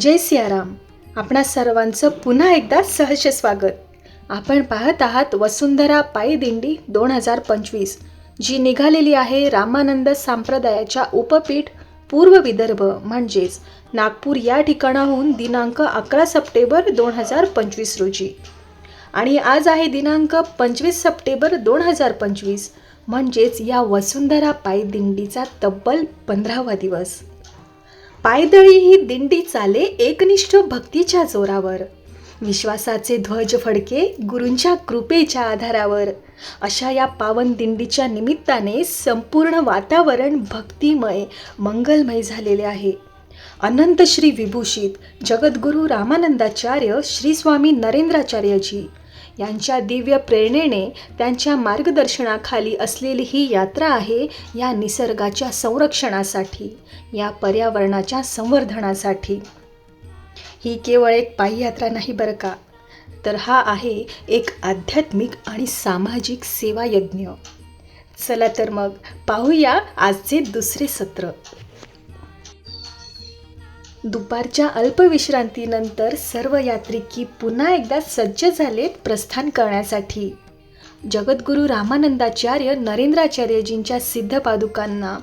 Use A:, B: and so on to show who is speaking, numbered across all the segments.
A: जय सियाराम आपणा सर्वांचं पुन्हा एकदा सहर्ष स्वागत आपण पाहत आहात वसुंधरा पायदिंडी दोन हजार पंचवीस जी निघालेली आहे रामानंद संप्रदायाच्या उपपीठ पूर्व विदर्भ म्हणजेच नागपूर या ठिकाणाहून दिनांक अकरा सप्टेंबर दोन हजार पंचवीस रोजी आणि आज आहे दिनांक पंचवीस सप्टेंबर दोन हजार पंचवीस म्हणजेच या वसुंधरा पायीदिंडीचा तब्बल पंधरावा दिवस पायदळी ही दिंडी चाले एकनिष्ठ भक्तीच्या जोरावर विश्वासाचे ध्वज फडके गुरूंच्या कृपेच्या आधारावर अशा या पावन दिंडीच्या निमित्ताने संपूर्ण वातावरण भक्तिमय मंगलमय झालेले आहे अनंत श्री विभूषित जगद्गुरू रामानंदाचार्य श्री स्वामी नरेंद्राचार्यजी यांच्या दिव्य प्रेरणेने त्यांच्या मार्गदर्शनाखाली असलेली ही यात्रा आहे या निसर्गाच्या संरक्षणासाठी या पर्यावरणाच्या संवर्धनासाठी ही केवळ एक यात्रा नाही बरं का तर हा आहे एक आध्यात्मिक आणि सामाजिक सेवायज्ञ चला तर मग पाहूया आजचे दुसरे सत्र दुपारच्या अल्पविश्रांतीनंतर सर्व यात्रिकी पुन्हा एकदा सज्ज झालेत प्रस्थान करण्यासाठी जगद्गुरू रामानंदाचार्य नरेंद्राचार्यजींच्या सिद्धपादुकांना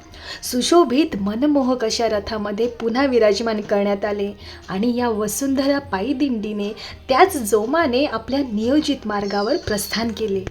A: सुशोभित मनमोहक अशा रथामध्ये पुन्हा विराजमान करण्यात आले आणि या वसुंधरा पायी दिंडीने त्याच जोमाने आपल्या नियोजित मार्गावर प्रस्थान केले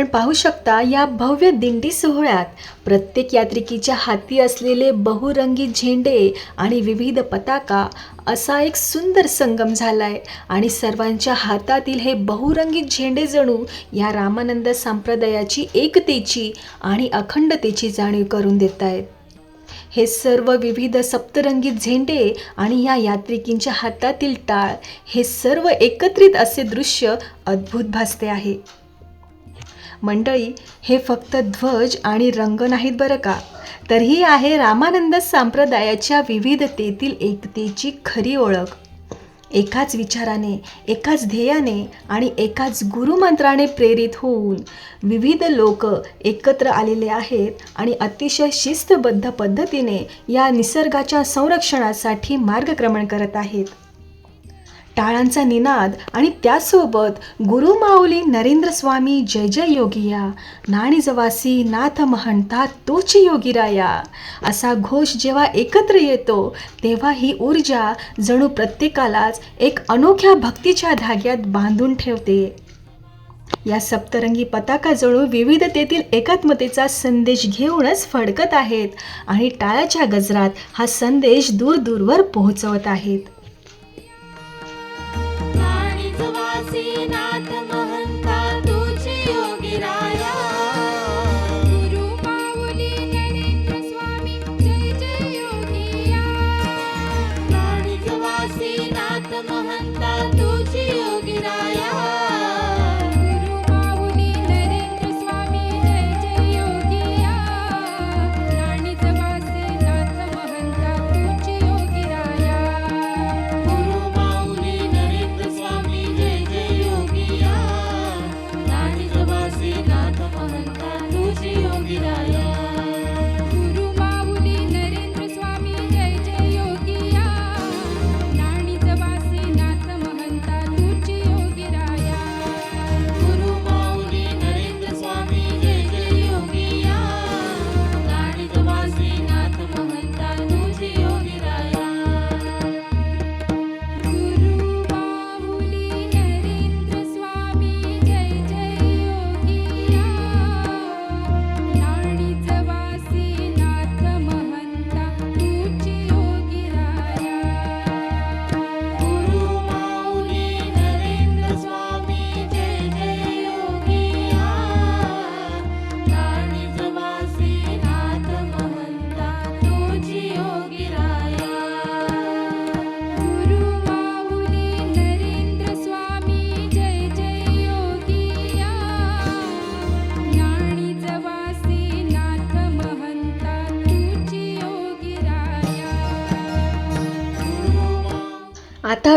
A: आपण पाहू शकता या भव्य दिंडी सोहळ्यात प्रत्येक यात्रिकीच्या हाती असलेले बहुरंगी झेंडे आणि विविध पताका असा एक सुंदर संगम झाला आहे आणि सर्वांच्या हातातील हे बहुरंगी झेंडे जणू या रामानंद संप्रदायाची एकतेची आणि अखंडतेची जाणीव करून देत आहेत हे सर्व विविध सप्तरंगी झेंडे आणि या यात्रिकींच्या हातातील टाळ हे सर्व एकत्रित असे दृश्य अद्भुत भासते आहे मंडळी हे फक्त ध्वज आणि रंग नाहीत बरं का तर ही आहे रामानंद संप्रदायाच्या विविधतेतील एकतेची खरी ओळख एकाच विचाराने एकाच ध्येयाने आणि एकाच गुरुमंत्राने प्रेरित होऊन विविध लोक एकत्र आलेले आहेत आणि अतिशय शिस्तबद्ध पद्धतीने या निसर्गाच्या संरक्षणासाठी मार्गक्रमण करत आहेत टाळांचा निनाद आणि त्यासोबत गुरुमाऊली नरेंद्र स्वामी जय जय योगिया नाणीजवासी नाथ महंता तोच योगीराया असा घोष जेव्हा एकत्र येतो तेव्हा ही ऊर्जा जणू प्रत्येकालाच एक अनोख्या भक्तीच्या धाग्यात बांधून ठेवते या सप्तरंगी पताका जणू विविधतेतील एकात्मतेचा संदेश घेऊनच फडकत आहेत आणि टाळ्याच्या गजरात हा संदेश दूरदूरवर पोहोचवत आहेत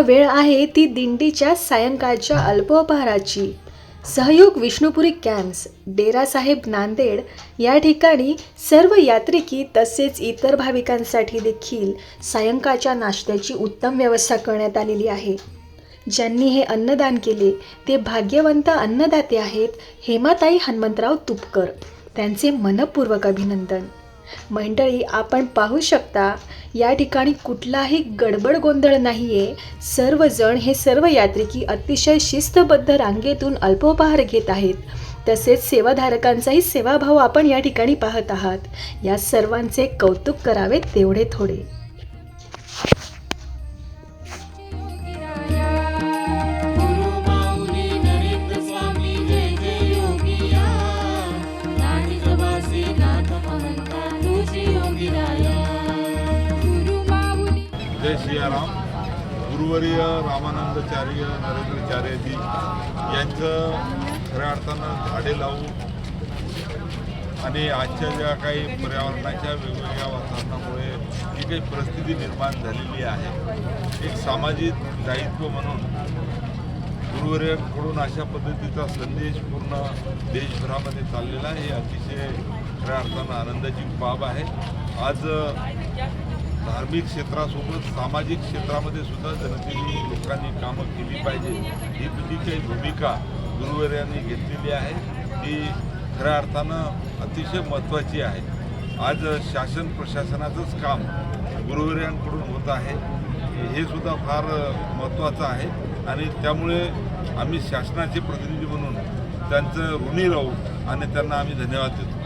A: वेळ आहे ती दिंडीच्या सायंकाळच्या अल्पोपहाराची सहयोग विष्णुपुरी कॅम्प्स डेरासाहेब नांदेड या ठिकाणी सर्व यात्रिकी तसेच इतर भाविकांसाठी देखील सायंकाळच्या नाश्त्याची उत्तम व्यवस्था करण्यात आलेली आहे ज्यांनी हे अन्नदान केले ते भाग्यवंत अन्नदाते आहेत हेमाताई हनुमंतराव तुपकर त्यांचे मनपूर्वक अभिनंदन मंडळी आपण पाहू शकता या ठिकाणी कुठलाही गडबड गोंधळ नाही आहे सर्वजण हे सर्व यात्रिकी अतिशय शिस्तबद्ध रांगेतून अल्पोपहार घेत आहेत तसेच सेवाधारकांचाही सेवाभाव आपण या ठिकाणी पाहत आहात या सर्वांचे कौतुक करावे तेवढे थोडे राम गुरुवर्य रामानंदचार्य नरेंद्रचार्यजी यांचं खऱ्या अर्थानं झाडे लावून आणि आजच्या ज्या काही पर्यावरणाच्या वेगवेगळ्या वातावरणामुळे जी काही परिस्थिती निर्माण झालेली आहे एक सामाजिक दायित्व म्हणून गुरुवर्यांकडून अशा पद्धतीचा संदेश पूर्ण देशभरामध्ये चाललेला हे अतिशय खऱ्या अर्थानं आनंदाची बाब आहे आज धार्मिक क्षेत्रासोबत सामाजिक क्षेत्रामध्ये सुद्धा जनतेने लोकांनी कामं केली पाहिजे ही तुझी काही भूमिका गुरुवर्यांनी घेतलेली आहे ही खऱ्या अर्थानं अतिशय महत्त्वाची आहे आज शासन प्रशासनाचंच काम गुरुवर्यांकडून होत आहे हे सुद्धा फार महत्त्वाचं आहे आणि त्यामुळे आम्ही शासनाचे प्रतिनिधी म्हणून त्यांचं ऋणी राहू आणि त्यांना आम्ही धन्यवाद देतो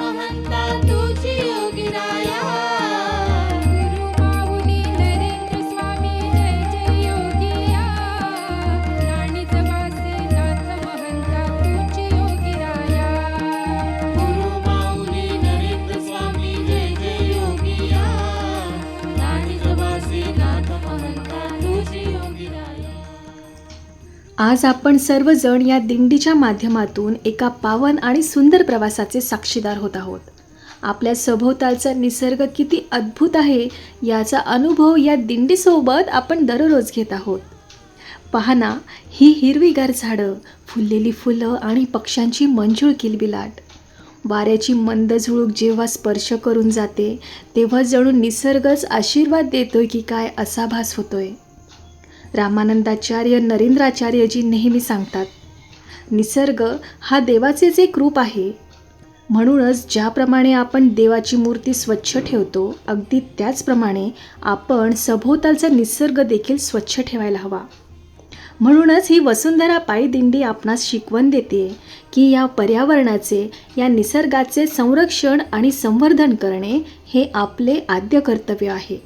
B: महंता तुझी योगिराया आज आपण सर्वजण या दिंडीच्या माध्यमातून एका पावन आणि सुंदर प्रवासाचे साक्षीदार होत आहोत आपल्या सभोवतालचा निसर्ग किती अद्भुत आहे याचा अनुभव या दिंडीसोबत आपण दररोज घेत आहोत पाहना ही हिरवीगार झाडं फुललेली फुलं आणि पक्ष्यांची मंजूळ किलबिलाट वाऱ्याची मंद झुळूक जेव्हा स्पर्श करून जाते तेव्हा जणू निसर्गच आशीर्वाद देतोय की काय असा भास होतोय रामानंदाचार्य नरेंद्राचार्यजी नेहमी सांगतात निसर्ग हा देवाचेच एक रूप आहे म्हणूनच ज्याप्रमाणे आपण देवाची मूर्ती स्वच्छ ठेवतो अगदी त्याचप्रमाणे आपण सभोवतालचा निसर्ग देखील स्वच्छ ठेवायला हवा म्हणूनच ही वसुंधरा पायदिंडी आपणास शिकवण देते की या पर्यावरणाचे या निसर्गाचे संरक्षण आणि संवर्धन करणे हे आपले आद्य कर्तव्य आहे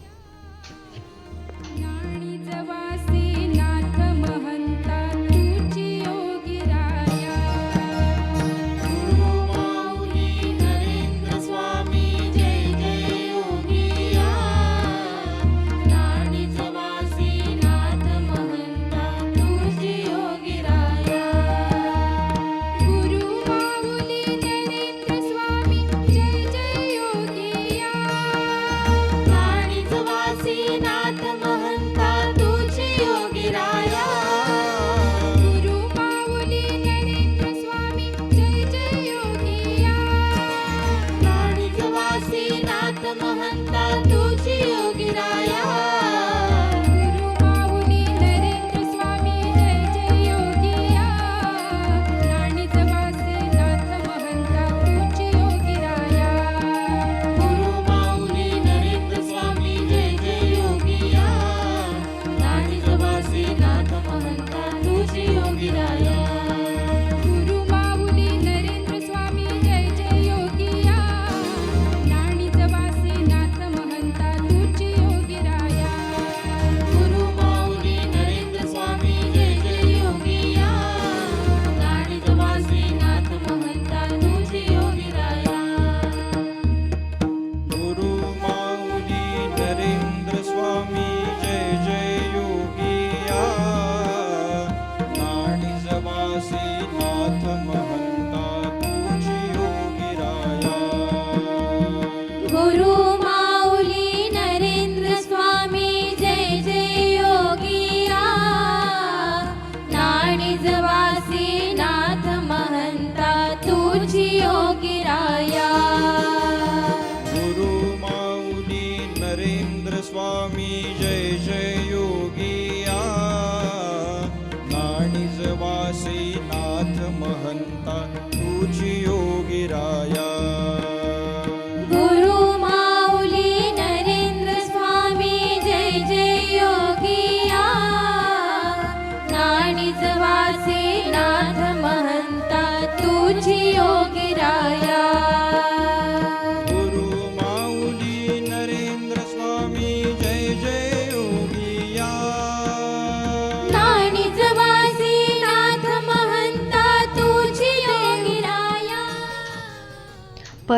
C: 지옥이라요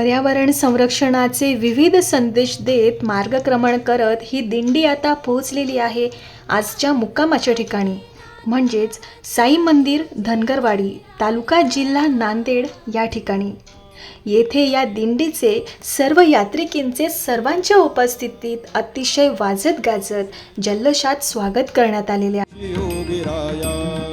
B: पर्यावरण संरक्षणाचे विविध संदेश देत मार्गक्रमण करत ही दिंडी आता पोहोचलेली आहे आजच्या मुक्कामाच्या ठिकाणी म्हणजेच साई मंदिर धनगरवाडी तालुका जिल्हा नांदेड या ठिकाणी येथे या दिंडीचे सर्व यात्रिकींचे सर्वांच्या उपस्थितीत अतिशय वाजत गाजत जल्लोषात स्वागत करण्यात
C: आलेले आहे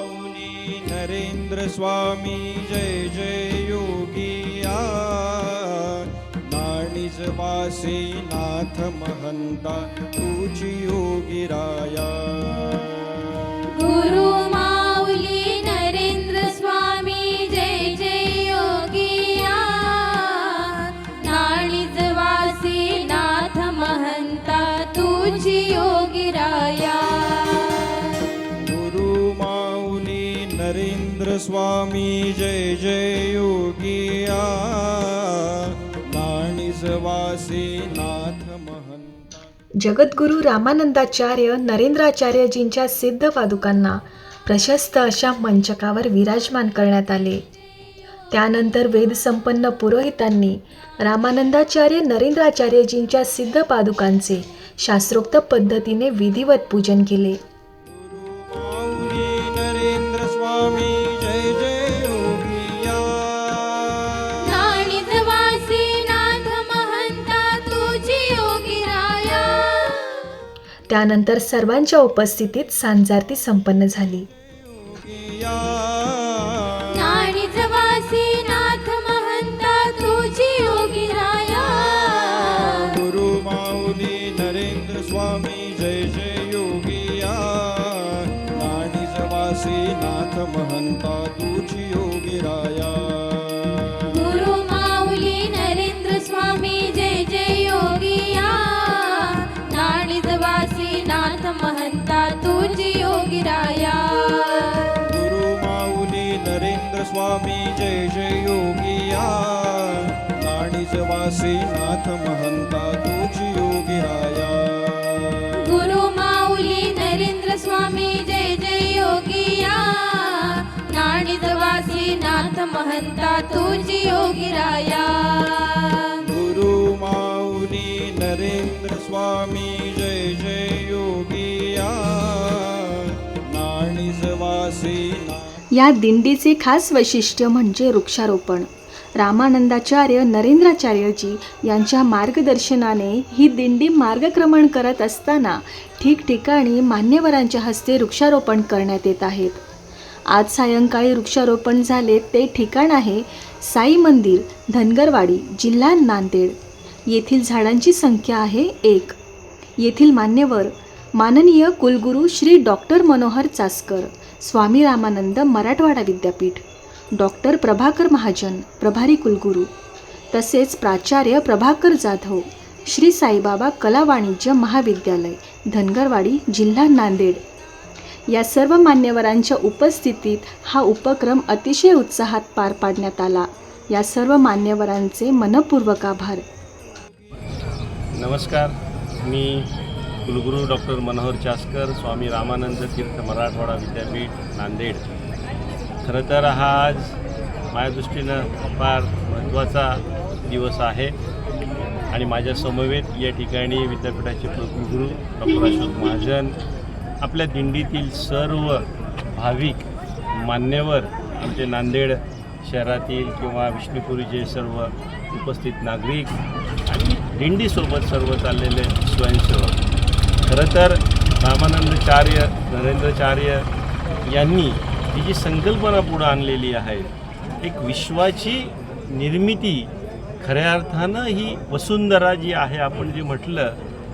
C: स्वामी जय जय योगिया नाणीज वासी नाथ महंता तुझी योगी राया गुरु स्वामी जय जय योगिया नाथ
B: जगद्गुरू रामानंदाचार्य नरेंद्राचार्यजींच्या सिद्ध पादुकांना प्रशस्त अशा मंचकावर विराजमान करण्यात आले त्यानंतर वेदसंपन्न पुरोहितांनी रामानंदाचार्य नरेंद्राचार्यजींच्या सिद्ध पादुकांचे शास्त्रोक्त पद्धतीने विधिवत पूजन केले त्यानंतर सर्वांच्या उपस्थितीत सांजार संपन्न झाली योगियाहंतया गुरु माऊली नरेंद्र स्वामी जय जय योगिया राणीजवासी नाथ महंत तुझी योगीराया गुरु नरेंद्र स्वामी जय जय योगिया नाणीच नाथ महंता तुझी योगिराया गुरु माऊली नरेंद्र स्वामी जय जय योगिया नाणीच नाथ महंता तुझी योगिराया गुरु माऊली नरेंद्र स्वामी जय जय योगी या दिंडीचे खास वैशिष्ट्य म्हणजे वृक्षारोपण रामानंदाचार्य नरेंद्राचार्यजी यांच्या मार्गदर्शनाने ही दिंडी मार्गक्रमण करत असताना ठिकठिकाणी मान्यवरांच्या हस्ते वृक्षारोपण करण्यात येत आहेत आज सायंकाळी वृक्षारोपण झाले ते ठिकाण आहे साई मंदिर धनगरवाडी जिल्हा नांदेड येथील झाडांची संख्या आहे एक येथील मान्यवर माननीय कुलगुरू श्री डॉक्टर मनोहर चासकर स्वामी रामानंद मराठवाडा विद्यापीठ डॉक्टर प्रभाकर महाजन प्रभारी कुलगुरू तसेच प्राचार्य प्रभाकर जाधव श्री साईबाबा कला वाणिज्य महाविद्यालय धनगरवाडी जिल्हा नांदेड या सर्व मान्यवरांच्या उपस्थितीत हा उपक्रम अतिशय उत्साहात पार पाडण्यात आला या सर्व मान्यवरांचे मनपूर्वक आभार
D: नमस्कार मी कुलगुरू डॉक्टर मनोहर चासकर स्वामी रामानंद तीर्थ मराठवाडा विद्यापीठ नांदेड खरं तर हा आज माझ्या दृष्टीनं फार महत्त्वाचा दिवस आहे आणि माझ्यासमवेत या ठिकाणी विद्यापीठाचे कुलगुरू डॉक्टर अशोक महाजन आपल्या दिंडीतील सर्व भाविक मान्यवर आमचे नांदेड शहरातील किंवा विष्णुपुरीचे सर्व उपस्थित नागरिक आणि दिंडीसोबत सर्व चाललेले स्वयंसेवक खरं तर रामानंदाचार्य नरेंद्राचार्य यांनी ही जी संकल्पना पुढं आणलेली आहे एक विश्वाची निर्मिती खऱ्या अर्थानं ही वसुंधरा जी आहे आपण जे म्हटलं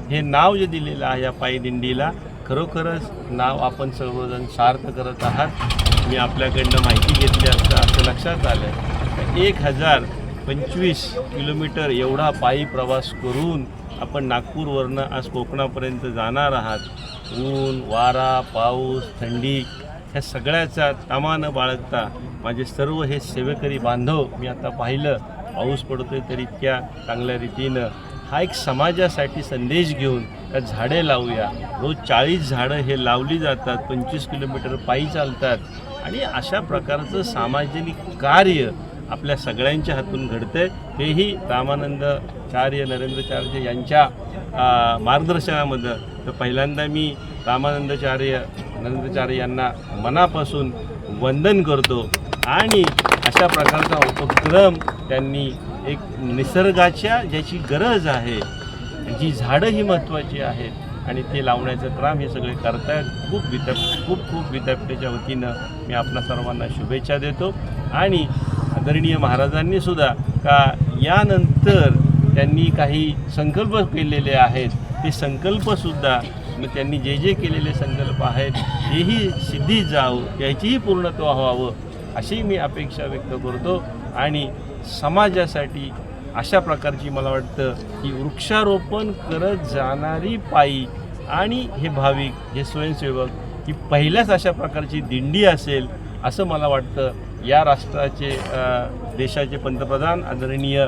D: हे नाव जे दिलेलं आहे या पायदिंडीला खरोखरच नाव आपण सर्वजण सार्थ करत आहात मी आपल्याकडनं माहिती घेतली असता असं लक्षात आलं एक हजार पंचवीस किलोमीटर एवढा पायी प्रवास करून आपण नागपूरवरनं आज कोकणापर्यंत जाणार आहात ऊन वारा पाऊस थंडी ह्या सगळ्याचा तामानं बाळगता माझे सर्व हे सेवेकरी बांधव मी आता पाहिलं पाऊस पडतोय तर इतक्या चांगल्या रीतीनं हा एक समाजासाठी संदेश घेऊन त्या झाडे लावूया रोज चाळीस झाडं हे लावली जातात पंचवीस किलोमीटर पायी चालतात आणि अशा प्रकारचं सामाजिक कार्य आपल्या सगळ्यांच्या हातून घडतंय तेही रामानंद चार्य नरेंद्रचार्य यांच्या मार्गदर्शनामध्ये तर पहिल्यांदा मी रामानंदचार्य नरेंद्रचार्य यांना मनापासून वंदन करतो आणि अशा प्रकारचा उपक्रम त्यांनी एक निसर्गाच्या ज्याची गरज आहे जी झाडं ही महत्त्वाची आहेत आणि ते लावण्याचं काम हे सगळे करतायत खूप विद्या खूप खूप विद्यापीठाच्या वतीनं मी आपणा सर्वांना शुभेच्छा देतो आणि आदरणीय महाराजांनीसुद्धा का यानंतर त्यांनी काही संकल्प केलेले आहेत ते संकल्पसुद्धा मग त्यांनी जे जे केलेले संकल्प आहेत तेही सिद्धी जावं याचीही पूर्णत्व व्हावं अशी मी अपेक्षा व्यक्त करतो आणि समाजासाठी अशा प्रकारची मला वाटतं की वृक्षारोपण करत जाणारी पायी आणि हे भाविक हे स्वयंसेवक ही पहिल्याच अशा प्रकारची दिंडी असेल असं मला वाटतं या राष्ट्राचे देशाचे पंतप्रधान आदरणीय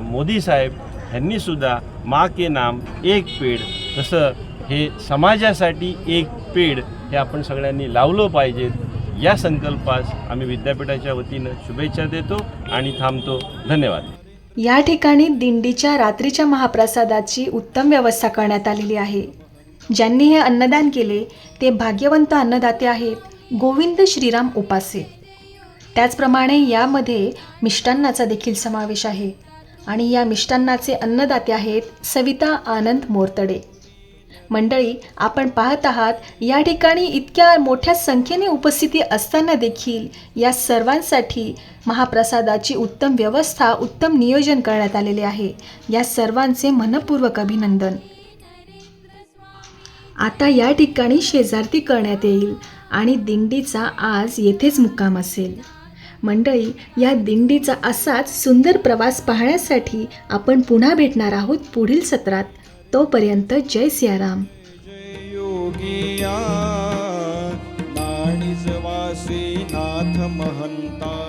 D: मोदी साहेब सुद्धा मा के नाम एक पेड तसं हे समाजासाठी एक पेड हे आपण सगळ्यांनी लावलं पाहिजेत या संकल्पास आम्ही विद्यापीठाच्या वतीनं शुभेच्छा देतो आणि थांबतो धन्यवाद
B: या ठिकाणी दिंडीच्या रात्रीच्या महाप्रसादाची उत्तम व्यवस्था करण्यात आलेली आहे ज्यांनी हे अन्नदान केले ते भाग्यवंत अन्नदाते आहेत गोविंद श्रीराम उपासे त्याचप्रमाणे यामध्ये मिष्टान्नाचा देखील समावेश आहे आणि या मिष्टान्नाचे अन्नदाते आहेत सविता आनंद मोरतडे मंडळी आपण पाहत आहात या ठिकाणी इतक्या मोठ्या संख्येने उपस्थिती असताना देखील या सर्वांसाठी महाप्रसादाची उत्तम व्यवस्था उत्तम नियोजन करण्यात आलेले आहे या सर्वांचे मनपूर्वक अभिनंदन आता या ठिकाणी शेजारती करण्यात येईल आणि दिंडीचा आज येथेच मुक्काम असेल मंडळी या दिंडीचा असाच सुंदर प्रवास पाहण्यासाठी आपण पुन्हा भेटणार आहोत पुढील सत्रात तोपर्यंत जय सियाराम नाथ महंता